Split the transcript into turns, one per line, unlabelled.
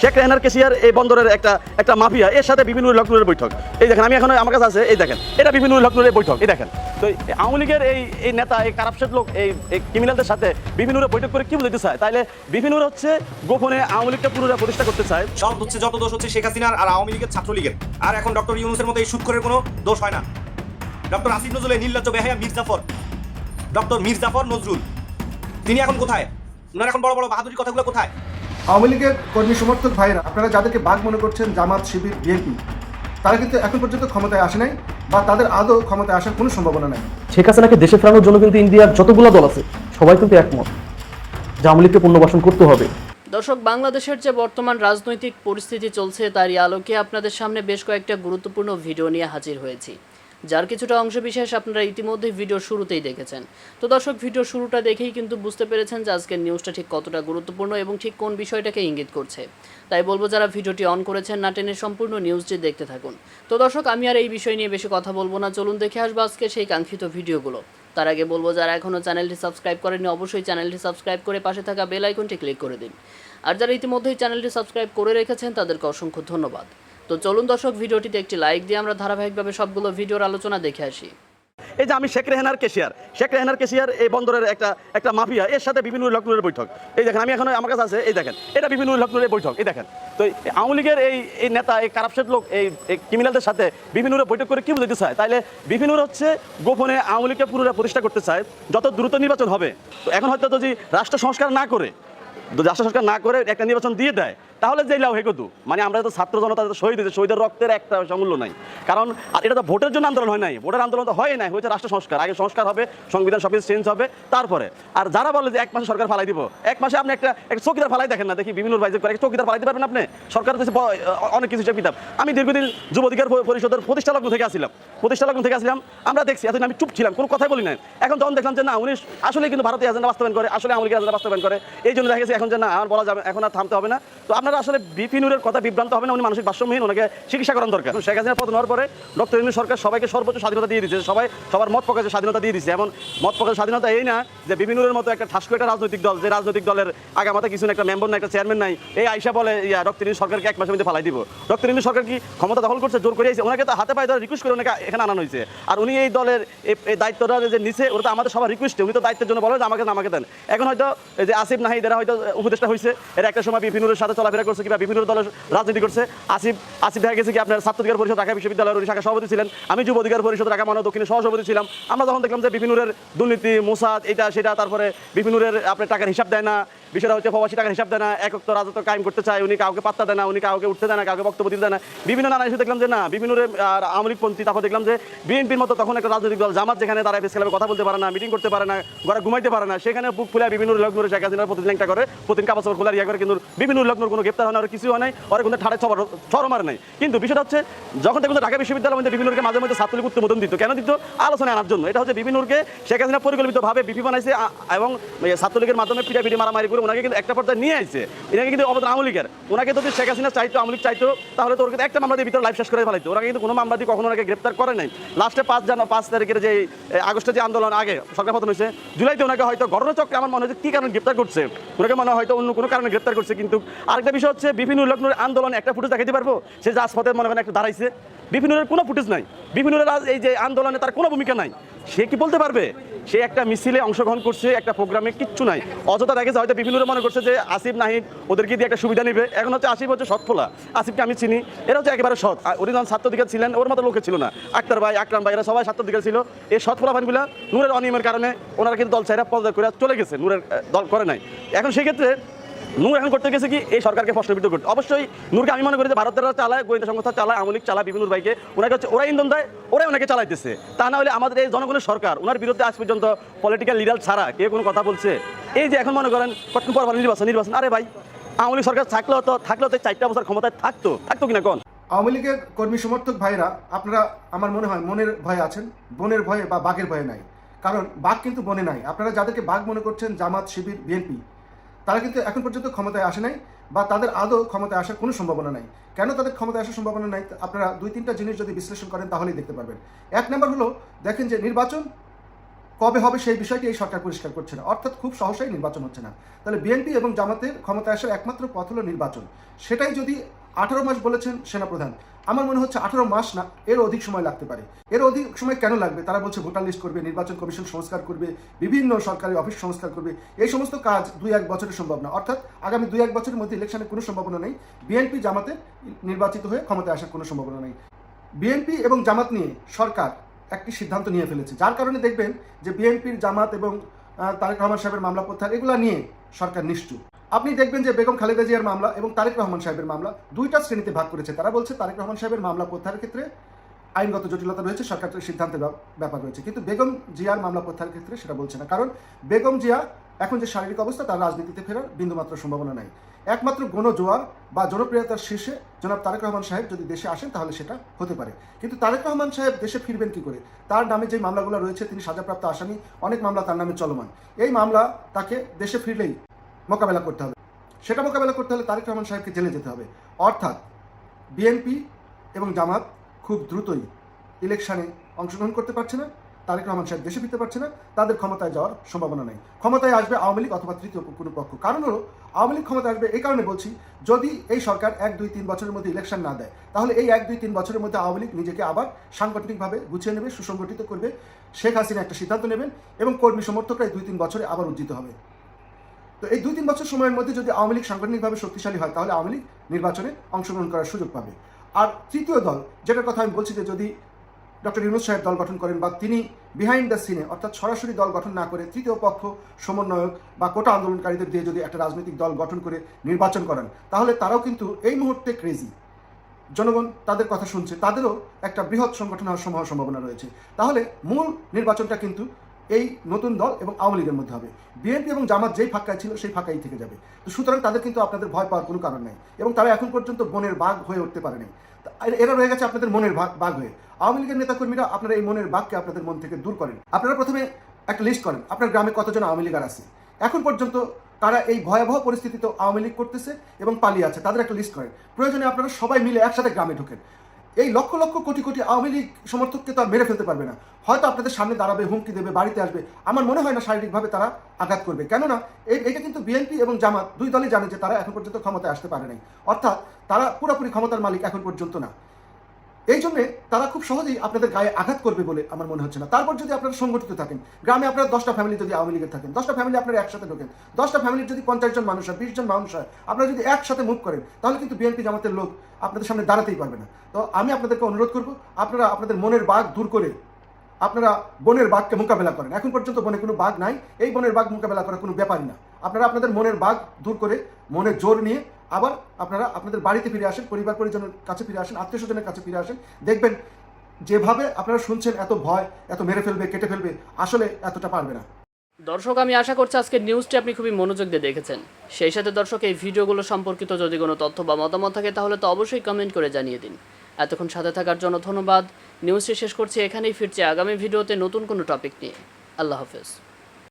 Sheikh রেহানার cashier এই বন্দরের একটা একটা মাফিয়া, এর সাথে বিভিন্ন লক্ষ্ণের বৈঠক। এই দেখেন, আমি এখন আমার কাছে আছে, এই দেখেন, এটা বিভিন্ন লক্ষ্ণের বৈঠক, এই দেখেন। তো এই আওয়ামী লীগের এই এই নেতা, এই কারাপসের লোক, এই ক্রিমিনালদের সাথে বিভিন্ন বৈঠক করে কি বুঝতে চায়? তাইলে বিভিন্ন হচ্ছে গোপনে আওয়ামী লীগটা পুনরায় প্রতিষ্ঠা করতে চায়।
সব হচ্ছে, যত দোষ হচ্ছে শেখ হাসিনার আর আওয়ামী লীগের ছাত্রলীগের। আর এখন ডক্টর ইউনুসের মতো এই সুৎখরের কোনো দোষ হয় না। ডক্টর আসিফ নজরুল নজরুলের নির্লজ্জ বেহায়া মীর জাফর, ডক্টর মীর জাফর নজরুল। তিনি এখন কোথায়? ওনার এখন বড় বড় বাহাদুরি কথাগুলো কোথায়?
আওয়ামী লীগের কর্মী সমর্থক ভাইরা আপনারা যাদেরকে বাঘ মনে করছেন জামাত শিবির বিএনপি তারা কিন্তু এখন পর্যন্ত ক্ষমতায় আসে নাই বা তাদের আদৌ ক্ষমতায় আসার কোনো সম্ভাবনা নাই।
শেখ হাসিনাকে দেশে ফেরানোর জন্য কিন্তু ইন্ডিয়ার যতগুলো দল আছে সবাই কিন্তু একমত যে আওয়ামী লীগকে পুনর্বাসন করতে হবে।
দর্শক বাংলাদেশের যে বর্তমান রাজনৈতিক পরিস্থিতি চলছে তারই আলোকে আপনাদের সামনে বেশ কয়েকটা গুরুত্বপূর্ণ ভিডিও নিয়ে হাজির হয়েছি। যার কিছুটা অংশবিশেষ আপনারা ইতিমধ্যে ভিডিও শুরুতেই দেখেছেন। তো দর্শক ভিডিও শুরুটা দেখেই কিন্তু বুঝতে পেরেছেন যে আজকের নিউজটা ঠিক কতটা গুরুত্বপূর্ণ এবং ঠিক কোন বিষয়টাকে ইঙ্গিত করছে। তাই বলব, যারা ভিডিওটি অন করেছেন, না টেনে সম্পূর্ণ নিউজটি দেখতে থাকুন। তো দর্শক, আমি আর এই বিষয় নিয়ে বেশি কথা বলব না। চলুন দেখে আসব আজকে সেই কাঙ্ক্ষিত ভিডিওগুলো। তার আগে বলব, যারা এখনও চ্যানেলটি সাবস্ক্রাইব করেনি অবশ্যই চ্যানেলটি সাবস্ক্রাইব করে পাশে থাকা বেল আইকনটি ক্লিক করে দিন। আর যারা ইতিমধ্যেই চ্যানেলটি সাবস্ক্রাইব করে রেখেছেন, তাদেরকে অসংখ্য ধন্যবাদ। তো চলুন দর্শক, ভিডিওটিতে একটি লাইক দিয়ে আমরা ধারাবাহিকভাবে সবগুলো ভিডিওর আলোচনা দেখে আসি।
এই যে আমি শেখ রেহানার কেশিয়ার, শেখ রেহানার কেশিয়ার এই বন্দরের একটা একটা মাফিয়া, এর সাথে বিভিন্ন লক্ষ্ণের বৈঠক। এই দেখেন, আমি এখন আমার কাছে আছে, এই দেখেন, এটা বিভিন্ন লক্ষ্ণের বৈঠক, এই দেখেন। তো আওয়ামী লীগের এই এই নেতা, এই কারাপসের লোক, এই ক্রিমিনালদের সাথে বিভিন্ন বৈঠক করে কি বুঝতে চায়? তাহলে বিভিন্ন হচ্ছে গোপনে আওয়ামী লীগকে পুনরায় প্রতিষ্ঠা করতে চায়, যত দ্রুত নির্বাচন হবে। তো এখন হয়তো যদি রাষ্ট্র সংস্কার না করে রাষ্ট্র সংস্কার না করে একটা নির্বাচন দিয়ে দেয় তাহলে যে লাভ হেকতু মানে আমরা তো ছাত্র জনতা শহীদ হয়েছে, শহীদের রক্তের একটা সমূল্য নাই। কারণ আর এটা তো ভোটের জন্য আন্দোলন হয় নাই। ভোটের আন্দোলন তো হয় নাই, হয়েছে রাষ্ট্র সংস্কার। আগে সংস্কার হবে, সংবিধান সব কিছু চেঞ্জ হবে, তারপরে। আর যারা বলে যে এক মাসে সরকার ফালাই দিব, এক মাসে আপনি একটা একটা চৌকিদার ফালাই দেখেন না, দেখি বিভিন্ন বাইজে করে চৌকিদার ফালাই দিতে পারবেন আপনি? সরকার তো অনেক কিছু হিসাব কিতাব। আমি দীর্ঘদিন যুব অধিকার পরিষদের প্রতিষ্ঠা লগ্ন থেকে আসছিলাম। প্রতিষ্ঠা লগ্ন থেকে আসলাম আমরা দেখছি, এতদিন আমি চুপ ছিলাম, কোনো কথাই বলি না এখন তখন দেখলাম যে না, উনি আসলে কিন্তু ভারতীয় এজেন্ডা বাস্তবায়ন করে আসলে লীগের এজেন্ডা বাস্তবায়ন করে, এই জন্য দেখা গেছে এখন যে না আমার বলা যাবে, এখন আর থামতে হবে না। তো আপনারা আসলে বিপিনুরের কথা বিভ্রান্ত হবে না উনি মানসিক ভারসাম্যহীন ওনাকে চিকিৎসা করার দরকার। শেখ হাসিনা পতন হওয়ার পরে ডক্টর ইউনুস সরকার সবাইকে সর্বোচ্চ স্বাধীনতা দিয়ে দিচ্ছে সবাই সবার মত প্রকাশের স্বাধীনতা দিয়ে দিচ্ছে এমন মত প্রকাশের স্বাধীনতা এই না যে বিপিনুরের মতো একটা ঠাসকু একটা রাজনৈতিক দল যে রাজনৈতিক দলের আগামাতে কিছু না একটা মেম্বার না একটা চেয়ারম্যান নাই এই আইসা বলে ইয়া ডক্টর ইউনুস সরকারকে এক মাসের মধ্যে ফালাই দিব। ডক্টর ইউনুস সরকার কি ক্ষমতা দখল করছে? জোর করে ওনাকে তো হাতে পায়ে ধরে রিকোয়েস্ট করে ওনাকে এখানে আনানো হয়েছে। আর উনি এই দলের এই- এই দায়িত্বটা যে নিচে ওটা তো আমাদের সবার রিকোয়েস্টে উনি তো দায়িত্বের জন্য বলে যে আমাকে আমাকে দেন। এখন হয়তো যে আসিফ নাহিদ এরা হয়তো উপদেষ্টা হয়েছে এরা একটা সময় বিপিনুরের সাথে চলাফেরা করছে কিংবা বিভিন্ন দলের রাজনীতি করছে, আসিফ আসিফ দেখা গেছে কি আপনার ছাত্র অধিকার পরিষদ ঢাকা বিশ্ববিদ্যালয়ের উনি শাখা সভাপতি ছিলেন। আমি যুব অধিকার পরিষদ ঢাকা মানব দক্ষিণের সহসভাপতি ছিলাম। আমরা যখন দেখলাম যে বিপিনুরের দুর্নীতি, মোসাদ, এটা, সেটা, তারপরে বিপিনুরের আপনার টাকার হিসাব দেয় না। বিষয়টা হচ্ছে প্রবাসী টাকার হিসাব দেয় না। একত্র রাজত্ব কায়েম করতে চায়, উনি কাউকে পাত্তা দেয় না, উনি কাউকে উঠতে দেয় না, কাউকে বক্তব্য দিতে দেয় না। বিভিন্ন নানা ইস্যু দেখলাম যে না বিভিন্নুরের আর আওয়ামী লীগপন্থী তারপর দেখলাম যে বিএনপির মতো তখন একটা রাজনৈতিক দল, জামাত, যেখানে তারা প্রেস ক্লাবে কথা বলতে পারে না, মিটিং করতে পারে না, ঘরে ঘুমাইতে পারে না, সেখানে বুক খুলে বিভিন্ন ধরে শেখ হাসিনার প্রতিদিন একটা করে, প্রতিদিন কাপড় খোলার ইয়ে করে, কিন্তু বিভিন্ন লোক কোনো গ্রেপ্তার হয় আর কিছু হয় নাই ওরা কিন্তু ঠাড়ে ছবার ছড় মারে নাই। কিন্তু বিষয়টা হচ্ছে যখন দেখুন ঢাকা বিশ্ববিদ্যালয়ের মধ্যে বিভিন্নকে মাঝে মধ্যে ছাত্রলীগ উত্তমোদন দিত কেন দিত? আলোচনা আনার জন্য। এটা হচ্ছে বিভিন্নকে শেখ হাসিনা পরিকল্পিতভাবে বিপি বানাইছে এবং ছাত্রলীগের মাধ্যমে পিঠা পিঠি মারামারি করে ওনাকে কিন্তু একটা পর্যায়ে নিয়ে আসছে এনাকে কিন্তু অবদান আওয়ামী লীগের ওনাকে যদি শেখ হাসিনা চাইতো আওয়ামী চাইতো তাহলে তো ওর একটা মামলা দিয়ে ভিতরে লাইফ শেষ করে ফেলাইতো। ওনাকে কিন্তু কোনো মামলা দিয়ে কখনো ওনাকে গ্রেপ্তার করে নাই। লাস্টে পাঁচ জানো পাঁচ তারিখের যে এ, আগস্টের যে আন্দোলন আগে সরকার পতন হয়েছে জুলাইতে ওনাকে হয়তো ঘটনাচক্রে আমার মনে হচ্ছে কী কারণে গ্রেপ্তার করছে? ওনাকে মনে হয় হয়তো অন্য কোনো কারণে গ্রেপ্তার করছে কিন্তু আরেকটা বিষয় হচ্ছে বিভিন্ন লগ্নের আন্দোলন একটা ফুটেজ দেখাতে পারব? সে রাজপথে মনে করেন একটু দাঁড়াইছে। বিভিন্নের কোনো ফুটেজ নাই। বিভিন্নের এই যে আন্দোলনে তার কোনো ভূমিকা নাই। সে কি বলতে পারবে? সে একটা মিছিলে অংশগ্রহণ করছে, একটা প্রোগ্রামে কিচ্ছু নাই। অযথা দেখেছে হয়তো বিভিন্ন মনে করছে যে আসিফ, নাহিদ, ওদেরকে দিয়ে একটা সুবিধা নেবে। এখন হচ্ছে আসিফ হচ্ছে সৎফোলা আসিফকে আমি চিনি। এরা হচ্ছে একেবারে সৎ। উনি যখন ছাত্র দিকে ছিলেন, ওর মতো লোকে ছিল না। আক্তার ভাই, আকরাম ভাই, এরা সবাই দিকে ছিল। এই সৎফোলা ভানগুলা নূরের অনিয়মের কারণে ওনারা কিন্তু দল চাইরা পদত্যাগ করে চলে গেছে। নূরের দল করে নাই। এখন সেই ক্ষেত্রে নূর এখন করতে গেছে কি? এই সরকারকে প্রশ্নবিদ্ধ করতে। অবশ্যই নূরকে আমি মনে করি যে ভারতের চালায়, গোয়েন্দা সংস্থা চালায়, আওয়ামী চালায়, বিভিন্ন ভাইকে ওনাকে হচ্ছে ওরা ইন্ধন দেয়, ওরাই ওনাকে চালাইতেছে। তা না হলে আমাদের এই জনগণের সরকার, ওনার বিরুদ্ধে আজ পর্যন্ত পলিটিক্যাল লিডার ছাড়া কেউ কোনো কথা বলছে? এই যে এখন মনে করেন পর পর নির্বাচন নির্বাচন, আরে ভাই, আওয়ামী সরকার থাকলেও তো থাকলেও তো চারটা বছর ক্ষমতায় থাকতো। থাকতো কিনা কোন?
আওয়ামী লীগের কর্মী সমর্থক ভাইরা, আপনারা আমার মনে হয় মনের ভয়ে আছেন, বনের ভয়ে বা বাঘের ভয়ে নাই। কারণ বাঘ কিন্তু বনে নাই। আপনারা যাদেরকে বাঘ মনে করছেন, জামাত, শিবির, বিএনপি তারা কিন্তু এখন পর্যন্ত ক্ষমতায় আসে নাই বা তাদের আদৌ ক্ষমতায় আসার কোনো সম্ভাবনা নাই। কেন তাদের ক্ষমতায় আসার সম্ভাবনা নাই? আপনারা দুই, তিনটা জিনিস যদি বিশ্লেষণ করেন তাহলেই দেখতে পারবেন। এক নম্বর হলো, দেখেন যে নির্বাচন কবে হবে সেই বিষয়টি এই সরকার পরিষ্কার করছে না। অর্থাৎ খুব সহসাই নির্বাচন হচ্ছে না। তাহলে বিএনপি এবং জামাতের ক্ষমতায় আসার একমাত্র পথ হলো নির্বাচন। সেটাই যদি আঠারো মাস বলেছেন সেনাপ্রধান। আমার মনে হচ্ছে আঠারো মাস না এর অধিক সময় লাগতে পারে। এর অধিক সময় কেন লাগবে? তারা বলছে ভোটার লিস্ট করবে, নির্বাচন কমিশন সংস্কার করবে, বিভিন্ন সরকারি অফিস সংস্কার করবে। এই সমস্ত কাজ দুই এক বছরের সম্ভব না। অর্থাৎ আগামী দুই এক বছরের মধ্যে ইলেকশনের কোনো সম্ভাবনা নেই। বিএনপি জামাতে নির্বাচিত হয়ে ক্ষমতায় আসার কোনো সম্ভাবনা নেই। বিএনপি এবং জামাত নিয়ে সরকার একটি সিদ্ধান্ত নিয়ে ফেলেছে। যার কারণে দেখবেন যে বিএনপির জামাত এবং তারেক রহমান সাহেবের মামলা প্রত্যাহার, এগুলো নিয়ে সরকার নিশ্চুপ। আপনি দেখবেন যে বেগম খালেদা জিয়ার মামলা এবং তারেক রহমান সাহেবের মামলা দুইটা শ্রেণীতে ভাগ করেছে। তারা বলছে তারেক রহমান সাহেবের মামলা প্রত্যাহারের ক্ষেত্রে আইনগত জটিলতা রয়েছে সরকারের সিদ্ধান্তের ব্যাপ- ব্যাপার রয়েছে। কিন্তু বেগম জিয়ার মামলা প্রত্যাহারের ক্ষেত্রে সেটা বলছে না। কারণ বেগম জিয়া এখন যে শারীরিক অবস্থা, তার রাজনীতিতে ফেরার বিন্দুমাত্র সম্ভাবনা নাই। একমাত্র গণজোয়ার বা জনপ্রিয়তার শীর্ষে জনাব তারেক রহমান সাহেব যদি দেশে আসেন, তাহলে সেটা হতে পারে। কিন্তু তারেক রহমান সাহেব দেশে ফিরবেন কি করে? তার নামে যে মামলাগুলো রয়েছে, তিনি সাজাপ্রাপ্ত আসামি, অনেক মামলা তার নামে চলমান। এই মামলা তাকে দেশে ফিরলেই মোকাবেলা করতে হবে। সেটা মোকাবেলা করতে হলে তারেক রহমান সাহেবকে জেলে যেতে হবে। অর্থাৎ বিএনপি এবং জামাত খুব দ্রুতই ইলেকশনে অংশগ্রহণ করতে পারছে না, তারেক রহমান সাহেব দেশে ফিরতে পারছে না, তাদের ক্ষমতায় যাওয়ার সম্ভাবনা নেই। ক্ষমতায় আসবে আওয়ামী লীগ অথবা তৃতীয় কোনো পক্ষ। কারণ হলো, আওয়ামী লীগ ক্ষমতায় আসবে এই কারণে বলছি, যদি এই সরকার এক, দুই, তিন বছরের মধ্যে ইলেকশন না দেয়, তাহলে এই এক, দুই, তিন বছরের মধ্যে আওয়ামী লীগ নিজেকে আবার সাংগঠনিকভাবে গুছিয়ে নেবে, সুসংগঠিত করবে। শেখ হাসিনা একটা সিদ্ধান্ত নেবেন এবং কর্মী সমর্থকরা দুই, তিন বছরে আবার উজ্জিত হবে। তো এই দুই তিন বছর সময়ের মধ্যে যদি আওয়ামী লীগ সাংগঠনিকভাবে শক্তিশালী হয়, তাহলে আওয়ামী লীগ নির্বাচনে অংশগ্রহণ করার সুযোগ পাবে। আর তৃতীয় দল, যেটার কথা আমি বলছি যে যদি ডক্টর ইউনুস সাহেব দল গঠন করেন বা তিনি বিহাইন্ড দ্য সিনে অর্থাৎ সরাসরি দল গঠন না করে তৃতীয় পক্ষ, সমন্বয়ক বা কোটা আন্দোলনকারীদের দিয়ে যদি একটা রাজনৈতিক দল গঠন করে নির্বাচন করেন, তাহলে তারাও কিন্তু এই মুহূর্তে ক্রেজি জনগণ তাদের কথা শুনছে, তাদেরও একটা বৃহৎ সংগঠন হওয়ার সম্ভাবনা রয়েছে। তাহলে মূল নির্বাচনটা কিন্তু এই নতুন দল এবং আওয়ামী লীগের মধ্যে হবে। বিএনপি এবং জামাত যেই ফাঁকায় ছিল সেই ফাঁকাই থেকে যাবে। তো সুতরাং তাদের কিন্তু আপনাদের ভয় পাওয়ার কোনো কারণ নেই। এবং তারা এখন পর্যন্ত বনের বাঘ হয়ে উঠতে পারেনি এরা- রয়ে গেছে আপনাদের মনের বাঘ হয়ে। আওয়ামী লীগের নেতাকর্মীরা আপনারা এই মনের বাঘকে আপনাদের মন থেকে দূর করেন। আপনারা প্রথমে একটা লিস্ট করেন, আপনার গ্রামে কতজন আওয়ামী লীগার আছে। এখন পর্যন্ত তারা এই ভয়াবহ পরিস্থিতিতে আওয়ামী লীগ করতেছে এবং পালিয়ে আছে। তাদের একটা লিস্ট করেন। প্রয়োজনে আপনারা সবাই মিলে একসাথে গ্রামে ঢোকেন। এই লক্ষ লক্ষ কোটি কোটি আওয়ামী লীগ সমর্থককে তো আর মেরে ফেলতে পারবে না। হয়তো আপনাদের সামনে দাঁড়াবে, হুমকি দেবে, বাড়িতে আসবে। আমার মনে হয় না শারীরিকভাবে তারা আঘাত করবে। কেননা এই এটা কিন্তু বিএনপি এবং জামাত দুই দলই জানে যে তারা এখন পর্যন্ত ক্ষমতায় আসতে পারে নাই। অর্থাৎ তারা পুরোপুরি ক্ষমতার মালিক এখন পর্যন্ত না। এই জন্যে তারা খুব সহজেই আপনাদের গায়ে আঘাত করবে বলে আমার মনে হচ্ছে না। তারপর যদি আপনারা সংগঠিত থাকেন, গ্রামে আপনার দশটা ফ্যামিলি যদি আওয়ামী লীগের থাকেন, দশটা ফ্যামিলি আপনারা একসাথে ঢোকেন, দশটা ফ্যামিলির যদি পঞ্চাশ জন মানুষ হয়, বিশ জন মানুষ হয়, আপনারা যদি একসাথে মুভ করেন, তাহলে কিন্তু বিএনপি জামাতের লোক আপনাদের সামনে দাঁড়াতেই পারবে না। তো আমি আপনাদেরকে অনুরোধ করব, আপনারা আপনাদের মনের বাঘ দূর করে আপনারা বনের বাঘকে মোকাবেলা করেন। এখন পর্যন্ত বনে কোনো বাঘ নাই, এই বনের বাঘ মোকাবেলা করা কোনো ব্যাপারই না। আপনারা আপনাদের মনের বাঘ দূর করে মনের জোর নিয়ে আবার আপনারা আপনাদের বাড়িতে ফিরে আসেন, পরিবার পরিজনের কাছে ফিরে আসেন, আত্মীয় স্বজনের কাছে ফিরে আসেন, দেখবেন যেভাবে আপনারা শুনছেন এত ভয়, এত মেরে ফেলবে, কেটে ফেলবে, আসলে এতটা পারবে না।
দর্শক, আমি আশা করছি আজকের নিউজটি আপনি খুবই মনোযোগ দিয়ে দেখেছেন। সেই সাথে দর্শক, এই ভিডিওগুলো সম্পর্কিত যদি কোনো তথ্য বা মতামত থাকে, তাহলে তো অবশ্যই কমেন্ট করে জানিয়ে দিন। এতক্ষণ সাথে থাকার জন্য ধন্যবাদ। নিউজটি শেষ করছি এখানেই, ফিরছি আগামী ভিডিওতে নতুন কোনো টপিক নিয়ে। আল্লাহ হাফেজ।